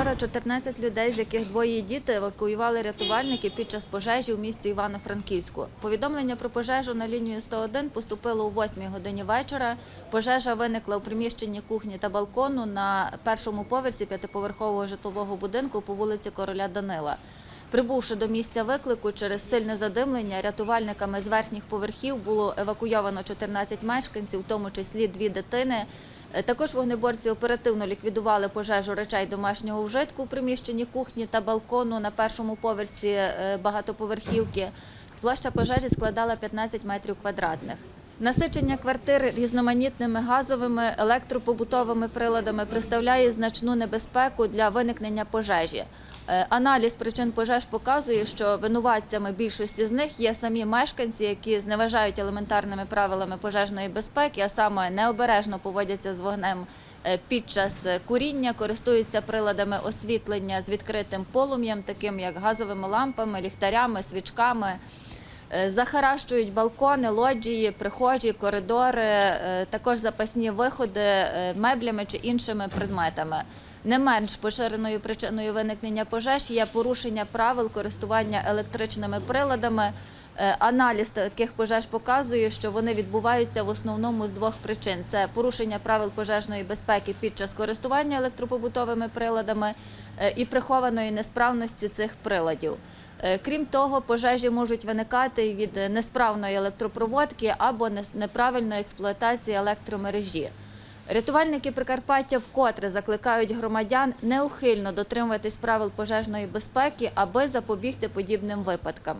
Вчора 14 людей, з яких двоє діти, евакуювали рятувальники під час пожежі в місті Івано-Франківську. Повідомлення про пожежу на лінію 101 поступило о 8 годині вечора. Пожежа виникла у приміщенні кухні та балкону на першому поверсі п'ятиповерхового житлового будинку по вулиці Короля Данила. Прибувши до місця виклику через сильне задимлення, рятувальниками з верхніх поверхів було евакуйовано 14 мешканців, в тому числі дві дитини. Е, Також вогнеборці оперативно ліквідували пожежу речей домашнього вжитку у приміщенні кухні та балкону на першому поверсі е, багатоповерхівки. Площа пожежі складала 15 метрів квадратних. Насичення квартир різноманітними газовими електропобутовими приладами представляє значну небезпеку для виникнення пожежі. Е, Аналіз причин пожеж показує, що винуватцями більшості з них є самі мешканці, які зневажають елементарними правилами пожежної безпеки, а саме необережно поводяться з вогнем е, під час е, куріння, користуються приладами освітлення з відкритим полум'ям, таким як газовими лампами, ліхтарями, свічками. Е, Захаращують балкони, лоджії, прихожі, коридори, е, також запасні виходи е, меблями чи іншими предметами. Не менш поширеною причиною виникнення пожеж є порушення правил користування електричними приладами. Е, Аналіз таких пожеж показує, що вони відбуваються в основному з двох причин: це порушення правил пожежної безпеки під час користування електропобутовими приладами е, і прихованої несправності цих приладів. Е, Крім того, пожежі можуть виникати від несправної електропроводки або неправильної експлуатації електромережі. Рятувальники Прикарпаття вкотре закликають громадян неухильно дотримуватись правил пожежної безпеки, аби запобігти подібним випадкам.